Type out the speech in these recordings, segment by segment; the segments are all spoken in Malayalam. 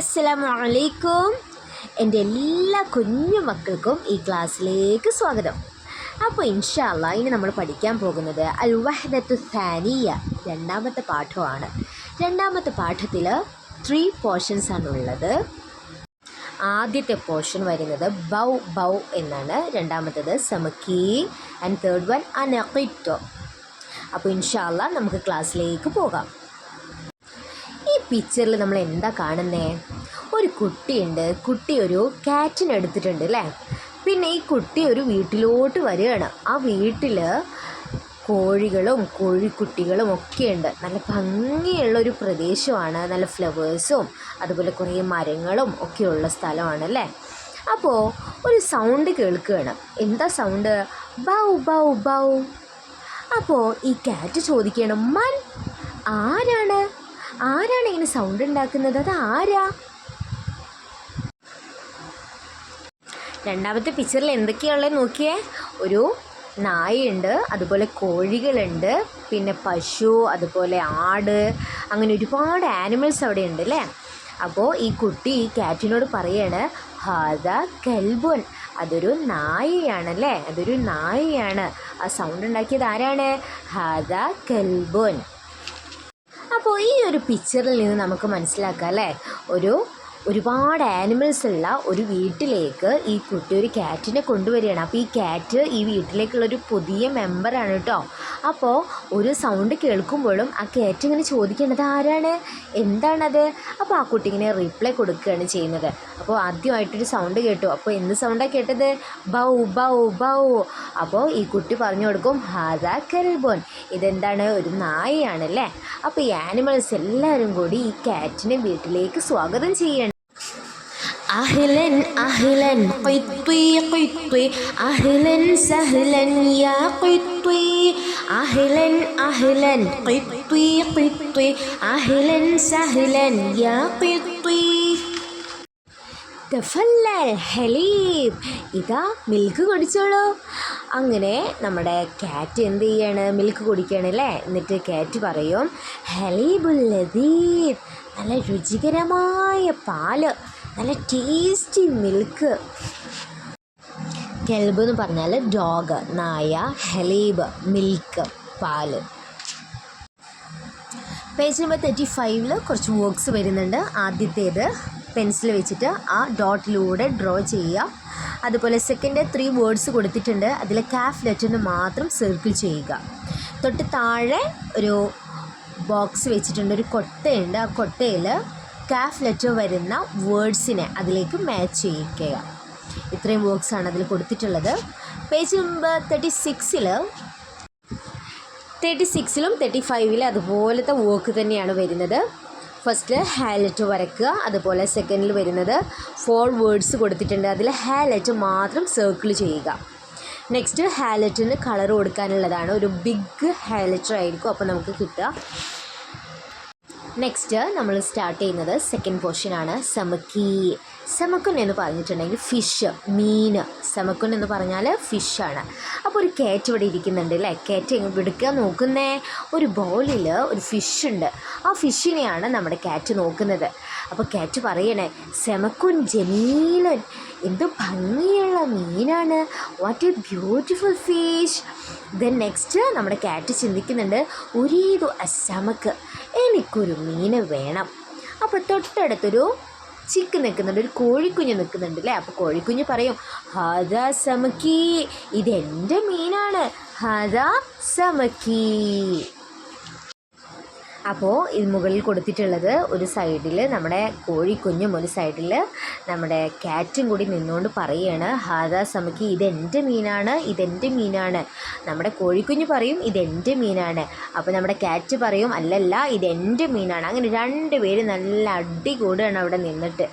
അസ്സലാമു അലൈക്കും എന്റെ എല്ലാ കുഞ്ഞു മക്കൾക്കും ഈ ക്ലാസ്സിലേക്ക് സ്വാഗതം. അപ്പോൾ ഇൻഷാല്ല ഇനി നമ്മൾ പഠിക്കാൻ പോകുന്നത് അൽ വഹദത്തു സാനിയ രണ്ടാമത്തെ പാഠമാണ്. രണ്ടാമത്തെ പാഠത്തിൽ ത്രീ പോർഷൻസ് ആണുള്ളത്. ആദ്യത്തെ പോർഷൻ വരുന്നത് ബൗ ബൗ എന്നാണ്. രണ്ടാമത്തേത് സമക്കി ആൻഡ് തേർഡ് വൺ അനക്കിറ്റോ അപ്പോൾ ഇൻഷാല്ല നമുക്ക് ക്ലാസ്സിലേക്ക് പോകാം. പിക്ചറിൽ നമ്മൾ എന്താ കാണുന്നേ? ഒരു കുട്ടിയുണ്ട്. കുട്ടി ഒരു കാറ്റിനെ എടുത്തിട്ടുണ്ട് അല്ലേ? പിന്നെ ഈ കുട്ടി ഒരു വീട്ടിലോട്ട് വരികയാണ്. ആ വീട്ടിൽ കോഴികളും കോഴിക്കുട്ടികളും ഒക്കെയുണ്ട്. നല്ല ഭംഗിയുള്ള ഒരു പ്രദേശമാണ്. നല്ല ഫ്ലവേഴ്സും അതുപോലെ കുറേ മരങ്ങളും ഒക്കെയുള്ള സ്ഥലമാണ് അല്ലേ? അപ്പോൾ ഒരു സൗണ്ട് കേൾക്കുകയാണ്. എന്താ സൗണ്ട് ബൗ ബൗ ബൗ. അപ്പോൾ ഈ കാറ്റ് ചോദിക്കണം മൻ ആരാണ്? ആരാണ് ഇങ്ങനെ സൗണ്ട് ഉണ്ടാക്കുന്നത്? അത് ആരാ? രണ്ടാമത്തെ പിക്ചറിൽ എന്തൊക്കെയാണല്ലേ നോക്കിയേ. ഒരു നായയുണ്ട് അതുപോലെ കോഴികളുണ്ട് പിന്നെ പശു അതുപോലെ ആട് അങ്ങനെ ഒരുപാട് ആനിമൽസ് അവിടെ ഉണ്ട് അല്ലേ? അപ്പോൾ ഈ കുട്ടി ഈ കാറ്റിനോട് പറയാണ് ഹാദ കൽബുൻ. അതൊരു നായയാണല്ലേ അതൊരു നായയാണ്. ആ സൗണ്ട് ഉണ്ടാക്കിയത് ആരാണ്? ഹാദ കൽബുൻ. ഈ ഒരു പിക്ചറിൽ നിന്ന് നമുക്ക് മനസ്സിലാക്കാം അല്ലേ? ഒരു ഒരുപാട് ആനിമൽസ് ഉള്ള ഒരു വീട്ടിലേക്ക് ഈ കുട്ടി ഒരു ക്യാറ്റിനെ കൊണ്ടുവരികയാണ്. അപ്പോൾ ഈ ക്യാറ്റ് ഈ വീട്ടിലേക്കുള്ള ഒരു പുതിയ മെമ്പറാണ് കേട്ടോ. അപ്പോൾ ഒരു സൗണ്ട് കേൾക്കുമ്പോഴും ആ ക്യാറ്റ് ഇങ്ങനെ ചോദിക്കേണ്ടത് ആരാണ്? എന്താണത്? അപ്പോൾ ആ കുട്ടി ഇങ്ങനെ റിപ്ലൈ കൊടുക്കുകയാണ് ചെയ്യുന്നത്. അപ്പോൾ ആദ്യമായിട്ടൊരു സൗണ്ട് കേട്ടു. അപ്പോൾ എന്ത് സൗണ്ടാണ് കേട്ടത്? Bow bow bow. അപ്പോൾ ഈ കുട്ടി പറഞ്ഞു കൊടുക്കും ഹാദാ കൽബോൻ ഇതെന്താണ്? ഒരു നായയാണല്ലേ? അപ്പോൾ ഈ ആനിമൽസ് എല്ലാവരും കൂടി ഈ ക്യാറ്റിനെ വീട്ടിലേക്ക് സ്വാഗതം ചെയ്യണം. أهلا أهلا قطي قطي أهلا سهلا يا قطي أهلا أهلا قطي قطي أهلا سهلا يا قطي തഫല്ലൽ ഹലീബ് ഇതാ മിൽക്ക് കുടിച്ചോളൂ അങ്ങനെ നമ്മുടെ കാറ്റ് എന്ത് ചെയ്യാണ് മിൽക്ക് കുടിക്കുകയാണ് അല്ലേ എന്നിട്ട് കാറ്റ് പറയും ഹലീബുൽ ലദീദ് നല്ല രുചികരമായ പാല് നല്ല ടേസ്റ്റി മിൽക്ക് കെൽബ് എന്ന് പറഞ്ഞാൽ ഡോഗ് നായ ഹലീബ് മിൽക്ക് പാൽ പേജ് നമ്പർ തേർട്ടി ഫൈവിൽ കുറച്ച് വർക്ക്സ് വരുന്നുണ്ട്. ആദ്യത്തേത് പെൻസിൽ വെച്ചിട്ട് ആ ഡോട്ടിലൂടെ ഡ്രോ ചെയ്യുക. അതുപോലെ സെക്കൻഡ് ത്രീ വേർഡ്സ് കൊടുത്തിട്ടുണ്ട്. അതിൽ കാഫ് ലെറ്ററിന് മാത്രം സർക്കിൾ ചെയ്യുക. തൊട്ട് താഴെ ഒരു ബോക്സ് വെച്ചിട്ടുണ്ട്. ഒരു കൊട്ടയുണ്ട്. ആ കൊട്ടയിൽ കാഫ് ലെറ്റർ വരുന്ന വേർഡ്സിനെ അതിലേക്ക് മാച്ച് ചെയ്യിക്കുക ഇത്രയും വർക്ക്സാണ് അതിൽ കൊടുത്തിട്ടുള്ളത്. പേജ് നമ്പർ തേർട്ടി സിക്സിൽ തേർട്ടി സിക്സിലും തേർട്ടി ഫൈവിലും അതുപോലത്തെ വർക്ക് തന്നെയാണ് വരുന്നത്. ഫസ്റ്റ് ലെറ്റർ വരയ്ക്കുക അതുപോലെ സെക്കൻഡിൽ വരുന്നത് ഫോർ വേർഡ്സ് കൊടുത്തിട്ടുണ്ട്. അതിൽ ഹാ ലെറ്റർ മാത്രം സർക്കിൾ ചെയ്യുക. നെക്സ്റ്റ് ഹാ ലെറ്ററിന് കളർ കൊടുക്കാനുള്ളതാണ് ഒരു ബിഗ് ഹാ ലെറ്റർ ആയിരിക്കും. അപ്പോൾ നമുക്ക് കിട്ടുക. നെക്സ്റ്റ് നമ്മൾ സ്റ്റാർട്ട് ചെയ്യുന്നത് സെക്കൻഡ് പോർഷനാണ് സമക്കി. സമക്കുൻ എന്ന് പറഞ്ഞിട്ടുണ്ടെങ്കിൽ ഫിഷ് മീൻ. സമക്കുൻ എന്ന് പറഞ്ഞാൽ ഫിഷാണ് അപ്പോൾ ഒരു കാറ്റ് ഇവിടെ ഇരിക്കുന്നുണ്ട് അല്ലേ കാറ്റ് എടുക്കാൻ നോക്കുന്നേ? ഒരു ബൗളിൽ ഒരു ഫിഷ് ഉണ്ട്. ആ ഫിഷിനെയാണ് നമ്മുടെ കാറ്റ് നോക്കുന്നത്. അപ്പോൾ കാറ്റ് പറയണേ സെമക്കുൻ ജമീലൻ എന്ത് ഭംഗിയുള്ള മീനാണ്. What a beautiful fish then next നമ്മുടെ കാറ്റ് ചിന്തിക്കുന്നുണ്ട് ഒരേതു അസമക്ക് എനിക്കൊരു മീന് വേണം. അപ്പോൾ തൊട്ടടുത്തൊരു ചിക്ക് നിൽക്കുന്നുണ്ട് ഒരു കോഴിക്കുഞ്ഞ് നിൽക്കുന്നുണ്ട് അല്ലേ? അപ്പോൾ കോഴിക്കുഞ്ഞ് പറയും ഹദാ സമക്കി ഇതെന്റെ മീനാണ്. ഹദാ സമക്കി. അപ്പോൾ ഇത് മുകളിൽ കൊടുത്തിട്ടുള്ളത് ഒരു സൈഡിൽ നമ്മുടെ കോഴിക്കുഞ്ഞും ഒരു സൈഡിൽ നമ്മുടെ കാറ്റും കൂടി നിന്നുകൊണ്ട് പറയുകയാണ്. ഹാദാ സമക്ക് ഇതെന്റെ മീനാണ് ഇതെന്റെ മീനാണ്. നമ്മുടെ കോഴിക്കുഞ്ഞ് പറയും ഇതെന്റെ മീനാണ്. അപ്പോൾ നമ്മുടെ കാറ്റ് പറയും അല്ലല്ല ഇതെന്റെ മീനാണ്. അങ്ങനെ രണ്ട് പേര് നല്ല അടി കൂടുകയാണ് അവിടെ നിന്നിട്ട്.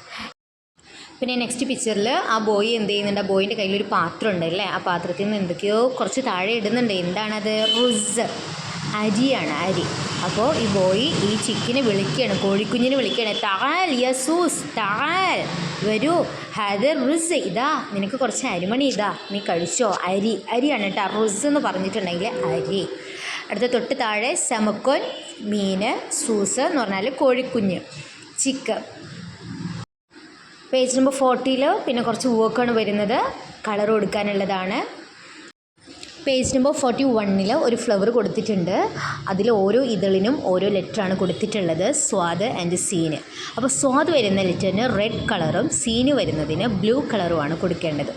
പിന്നെ നെക്സ്റ്റ് പിക്ചറിൽ ആ ബോയ് എന്ത് ചെയ്യുന്നുണ്ട്? ആ ബോയിന്റെ കയ്യിലൊരു പാത്രം ഉണ്ട് അല്ലേ ആ പാത്രത്തിൽ നിന്ന് എന്തൊക്കെയോ കുറച്ച് താഴെ ഇടുന്നുണ്ട്. എന്താണത്? റുസ്. അരിയാണ് അരി. അപ്പോൾ ഈ ബോയ് ഈ ചിക്കിനെ വിളിക്കുകയാണ് കോഴിക്കുഞ്ഞിനെ വിളിക്കുകയാണ്. താൽ യസൂസ് താൽ വരൂ. ഹദർ റുസ്. ഇതാ നിനക്ക് കുറച്ച് അരിമണി ഇതാ. നീ കഴിച്ചോ? അരി. അരിയാണ് കേട്ടോ റുസ് എന്ന് പറഞ്ഞിട്ടുണ്ടെങ്കിൽ അരി. അടുത്ത തൊട്ട് താഴെ സമക്കൊൻ മീൻ സൂസ് എന്ന് പറഞ്ഞാൽ കോഴിക്കുഞ്ഞ് ചിക്കൻ പേജ് നമ്പർ ഫോർട്ടിയിൽ പിന്നെ കുറച്ച് വോക്കാണ് വരുന്നത്. കളർ കൊടുക്കാനുള്ളതാണ്. പേജ് നമ്പർ ഫോർട്ടി വണ്ണിൽ ഒരു ഫ്ലവർ കൊടുത്തിട്ടുണ്ട്. അതിൽ ഓരോ ഇതളിനും ഓരോ ലെറ്ററാണ് കൊടുത്തിട്ടുള്ളത് സ്വാദ് ആൻഡ് സീന്. അപ്പോൾ സ്വാദ് വരുന്ന ലെറ്ററിന് റെഡ് കളറും സീന് വരുന്നതിന് ബ്ലൂ കളറുമാണ് കൊടുക്കേണ്ടത്.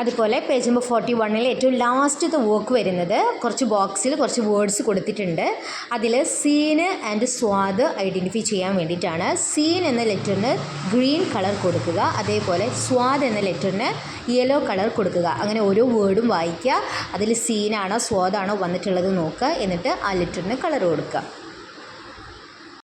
അതുപോലെ പേജ് നമ്പർ ഫോർട്ടി വണ്ണിൽ ഏറ്റവും ലാസ്റ്റത്തെ വർക്ക് വരുന്നത് കുറച്ച് ബോക്സിൽ കുറച്ച് വേർഡ്സ് കൊടുത്തിട്ടുണ്ട്. അതിൽ സീന് ആൻഡ് സ്വാദ് ഐഡന്റിഫൈ ചെയ്യാൻ വേണ്ടിയിട്ടാണ്. സീൻ എന്ന ലെറ്ററിന് ഗ്രീൻ കളർ കൊടുക്കുക. അതേപോലെ സ്വാദ് എന്ന ലെറ്ററിന് യെല്ലോ കളർ കൊടുക്കുക. അങ്ങനെ ഓരോ വേർഡും വായിക്കുക. അതിൽ സീനാണോ സ്വാദാണോ വന്നിട്ടുള്ളത് നോക്കുക. എന്നിട്ട് ആ ലെറ്ററിന് കളർ കൊടുക്കുക.